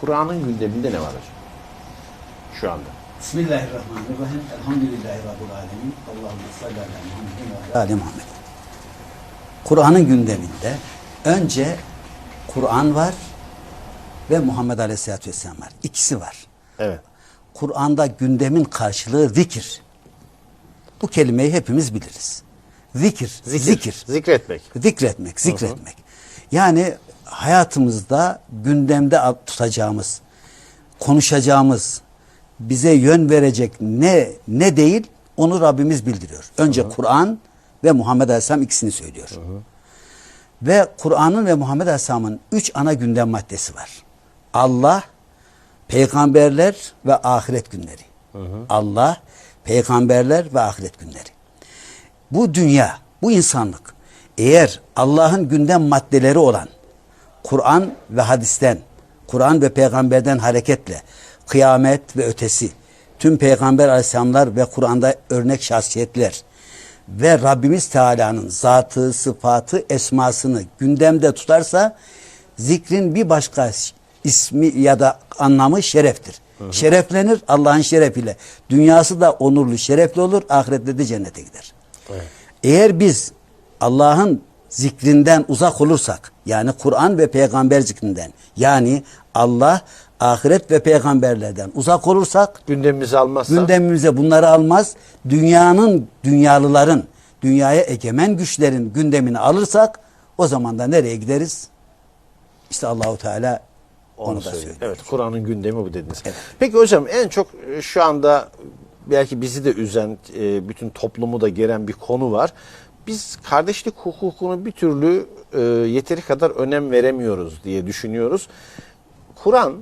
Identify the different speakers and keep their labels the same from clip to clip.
Speaker 1: Kur'an'ın gündeminde ne var hocam? Şu anda.
Speaker 2: Bismillahirrahmanirrahim. Elhamdülillahi Rabbil alemin. Allahümme salli ala Muhammed. Kur'an'ın gündeminde önce Kur'an var ve Muhammed Aleyhisselatü Vesselam var. İkisi var.
Speaker 1: Evet.
Speaker 2: Kur'an'da gündemin karşılığı zikir. Bu kelimeyi hepimiz biliriz. Zikir, zikir.
Speaker 1: Zikretmek.
Speaker 2: Zikretmek, zikretmek. Yani hayatımızda gündemde tutacağımız, konuşacağımız, bize yön verecek ne ne değil onu Rabbimiz bildiriyor. Önce Kur'an ve Muhammed Aleyhisselam ikisini söylüyor. Ve Kur'an'ın ve Muhammed Aleyhisselam'ın üç ana gündem maddesi var. Allah, peygamberler ve ahiret günleri. Allah, peygamberler ve ahiret günleri. Bu dünya, bu insanlık eğer Allah'ın gündem maddeleri olan Kur'an ve hadisten, Kur'an ve peygamberden hareketle kıyamet ve ötesi, tüm peygamber aleyhisselamlar ve Kur'an'da örnek şahsiyetler ve Rabbimiz Teala'nın zatı, sıfatı, esmasını gündemde tutarsa zikrin bir başka ismi ya da anlamı şereftir. Şereflenir Allah'ın şerefiyle. Dünyası da onurlu, şerefli olur, ahirette de cennete gider. Eğer biz Allah'ın zikrinden uzak olursak yani Kur'an ve peygamber zikrinden yani Allah, ahiret ve peygamberlerden uzak olursak
Speaker 1: Gündemimizi almazsa
Speaker 2: gündemimize bunları almaz. Dünyanın, dünyalıların, dünyaya egemen güçlerin gündemini alırsak o zaman da nereye gideriz? İşte Allahu Teala onu, da
Speaker 1: söylüyor.
Speaker 2: söylüyor.
Speaker 1: Evet, Kur'an'ın gündemi bu dediniz. Peki hocam en çok e, şu anda belki bizi de üzen, e, bütün toplumu da geren bir konu var. Biz kardeşlik hukukunu bir türlü e, yeteri kadar önem veremiyoruz diye düşünüyoruz. Kur'an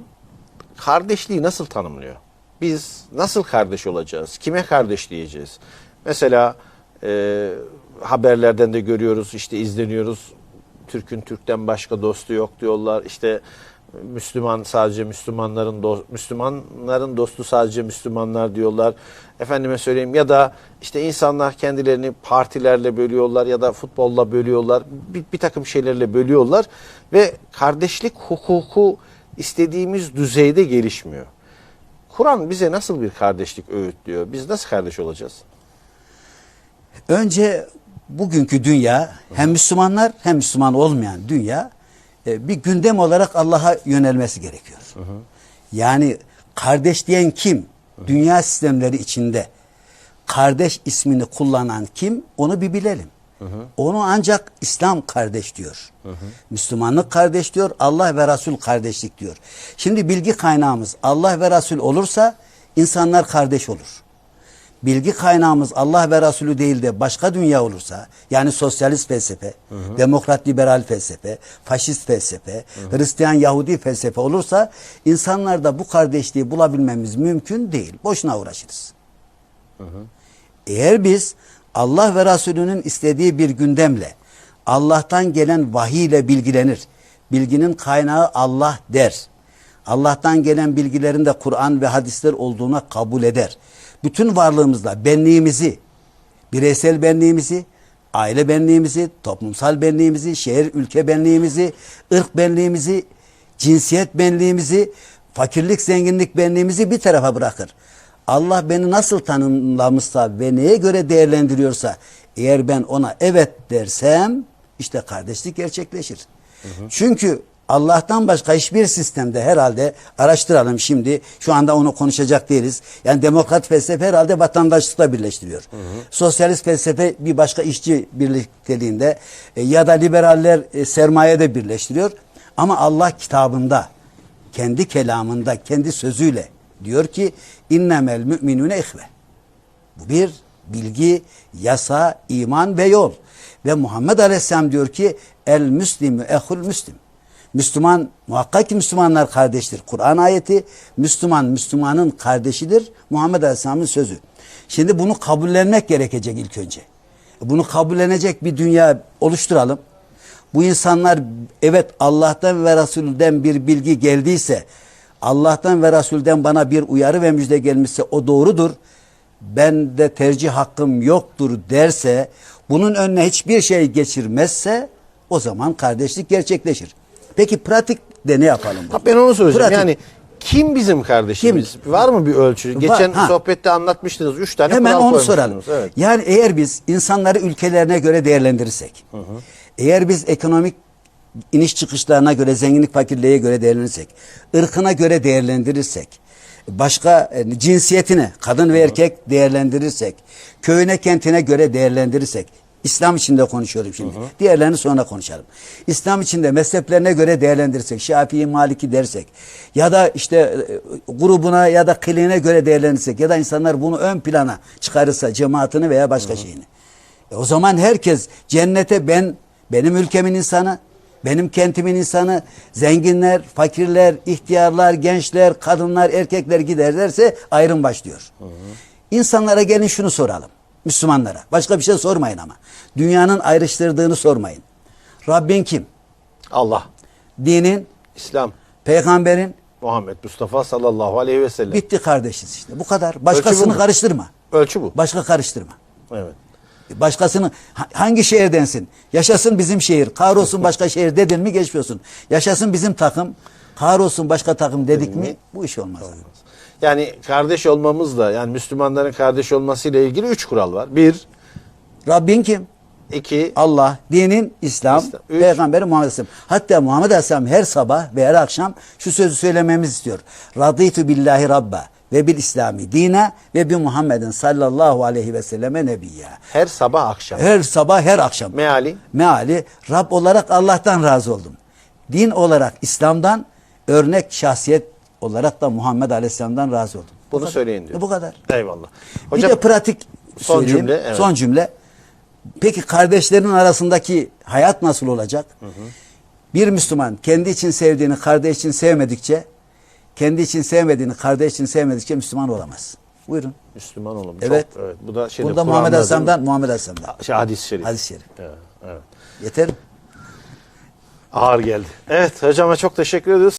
Speaker 1: kardeşliği nasıl tanımlıyor? Biz nasıl kardeş olacağız? Kime kardeş diyeceğiz? Mesela e, haberlerden de görüyoruz, işte izleniyoruz. Türk'ün Türk'ten başka dostu yok diyorlar. İşte Müslüman sadece Müslümanların do- Müslümanların dostu sadece Müslümanlar diyorlar. Efendime söyleyeyim ya da işte insanlar kendilerini partilerle bölüyorlar ya da futbolla bölüyorlar. Bir, bir takım şeylerle bölüyorlar ve kardeşlik hukuku istediğimiz düzeyde gelişmiyor. Kur'an bize nasıl bir kardeşlik öğütlüyor? Biz nasıl kardeş olacağız?
Speaker 2: Önce bugünkü dünya hem Müslümanlar hem Müslüman olmayan dünya e, bir gündem olarak Allah'a yönelmesi gerekiyor. Yani kardeş diyen kim? Dünya sistemleri içinde kardeş ismini kullanan kim? Onu bir bilelim. Onu ancak İslam kardeş diyor. Müslümanlık kardeş diyor. Allah ve Resul kardeşlik diyor. Şimdi bilgi kaynağımız Allah ve Resul olursa insanlar kardeş olur bilgi kaynağımız Allah ve Resulü değil de başka dünya olursa yani sosyalist felsefe, demokrat liberal felsefe, faşist felsefe, Hristiyan Yahudi felsefe olursa insanlarda bu kardeşliği bulabilmemiz mümkün değil. Boşuna uğraşırız. Eğer biz Allah ve Resulünün istediği bir gündemle Allah'tan gelen vahiy ile bilgilenir. Bilginin kaynağı Allah der. Allah'tan gelen bilgilerin de Kur'an ve hadisler olduğuna kabul eder. Bütün varlığımızla benliğimizi, bireysel benliğimizi, aile benliğimizi, toplumsal benliğimizi, şehir ülke benliğimizi, ırk benliğimizi, cinsiyet benliğimizi, fakirlik zenginlik benliğimizi bir tarafa bırakır. Allah beni nasıl tanımlamışsa ve neye göre değerlendiriyorsa eğer ben ona evet dersem işte kardeşlik gerçekleşir. Çünkü Allah'tan başka hiçbir sistemde herhalde araştıralım şimdi. Şu anda onu konuşacak değiliz. Yani demokrat felsefe herhalde vatandaşlıkla birleştiriyor. Sosyalist felsefe bir başka işçi birlikteliğinde e, ya da liberaller e, sermayede birleştiriyor. Ama Allah kitabında kendi kelamında kendi sözüyle diyor ki innemel müminune ihve. Bu bir bilgi, yasa, iman ve yol. Ve Muhammed Aleyhisselam diyor ki el müslimü ehul müslim. Müslüman muhakkak ki Müslümanlar kardeştir. Kur'an ayeti Müslüman Müslümanın kardeşidir. Muhammed Aleyhisselam'ın sözü. Şimdi bunu kabullenmek gerekecek ilk önce. Bunu kabullenecek bir dünya oluşturalım. Bu insanlar evet Allah'tan ve Resul'den bir bilgi geldiyse Allah'tan ve Resul'den bana bir uyarı ve müjde gelmişse o doğrudur. Ben de tercih hakkım yoktur derse bunun önüne hiçbir şey geçirmezse o zaman kardeşlik gerçekleşir. Peki pratik de ne yapalım?
Speaker 1: Ha, ben onu söyleyeceğim.
Speaker 2: Pratik.
Speaker 1: Yani kim bizim kardeşimiz? Var mı bir ölçü?
Speaker 2: Var,
Speaker 1: Geçen
Speaker 2: ha.
Speaker 1: sohbette anlatmıştınız. Üç tane
Speaker 2: Hemen onu soralım.
Speaker 1: Evet.
Speaker 2: Yani eğer biz insanları ülkelerine göre değerlendirirsek, eğer biz ekonomik iniş çıkışlarına göre, zenginlik fakirliğe göre değerlendirirsek, ırkına göre değerlendirirsek, başka e, cinsiyetine, kadın ve erkek değerlendirirsek, köyüne kentine göre değerlendirirsek, İslam içinde konuşuyorum şimdi. Diğerlerini sonra konuşalım. İslam içinde mezheplerine göre değerlendirirsek, Şafii, Maliki dersek ya da işte e, grubuna ya da kiliğine göre değerlendirirsek ya da insanlar bunu ön plana çıkarırsa cemaatini veya başka şeyini. E o zaman herkes cennete ben benim ülkemin insanı, benim kentimin insanı, zenginler, fakirler, ihtiyarlar, gençler, kadınlar, erkekler gider derse ayrım başlıyor. İnsanlara gelin şunu soralım. Müslümanlara. Başka bir şey sormayın ama. Dünyanın ayrıştırdığını sormayın. Rabbin kim?
Speaker 1: Allah,
Speaker 2: Dinin,
Speaker 1: İslam,
Speaker 2: peygamberin
Speaker 1: Muhammed Mustafa sallallahu aleyhi ve sellem.
Speaker 2: bitti kardeşiz işte. Bu kadar. Başkasını
Speaker 1: mu?
Speaker 2: karıştırma.
Speaker 1: Ölçü bu.
Speaker 2: Başka karıştırma.
Speaker 1: Evet.
Speaker 2: Başkasını ha- hangi şehirdensin? Yaşasın bizim şehir. Kahrolsun başka şehir dedin mi geçmiyorsun. Yaşasın bizim takım. Kahrolsun başka takım dedik mi bu iş olmaz.
Speaker 1: Yani kardeş olmamızla yani Müslümanların kardeş olmasıyla ilgili üç kural var. Bir,
Speaker 2: Rabbin kim?
Speaker 1: iki,
Speaker 2: Allah, dinin İslam,
Speaker 1: İslam. Üç.
Speaker 2: Peygamberi Muhammed Aleyhisselam. Hatta Muhammed Aleyhisselam her sabah ve her akşam şu sözü söylememiz istiyor. Raditu billahi rabba ve bil İslami dine ve bi Muhammedin sallallahu aleyhi ve selleme nebiyya.
Speaker 1: her sabah akşam.
Speaker 2: Her sabah her akşam.
Speaker 1: Meali,
Speaker 2: Meali Rab olarak Allah'tan razı oldum. Din olarak İslam'dan örnek şahsiyet olarak da Muhammed Aleyhisselam'dan razı oldum. Bu
Speaker 1: Bunu
Speaker 2: kadar.
Speaker 1: söyleyin diyor.
Speaker 2: Bu kadar.
Speaker 1: eyvallah.
Speaker 2: bir
Speaker 1: Hocam,
Speaker 2: de pratik
Speaker 1: son
Speaker 2: söyleyeyim.
Speaker 1: cümle, evet.
Speaker 2: Son cümle. Peki kardeşlerin arasındaki hayat nasıl olacak? Bir Müslüman kendi için sevdiğini kardeş için sevmedikçe, kendi için sevmediğini kardeş için sevmedikçe Müslüman olamaz. Buyurun.
Speaker 1: Müslüman olalım.
Speaker 2: Evet.
Speaker 1: Çok, evet. Bu da şeyde
Speaker 2: Burada Muhammed? Aleyhisselam'dan Muhammed Aleyhisselam'dan.
Speaker 1: Şey, hadis-i şerif.
Speaker 2: Hadis-i şerif.
Speaker 1: Evet, evet.
Speaker 2: Yeter mi?
Speaker 1: Ağır geldi. Evet hocama çok teşekkür ediyoruz.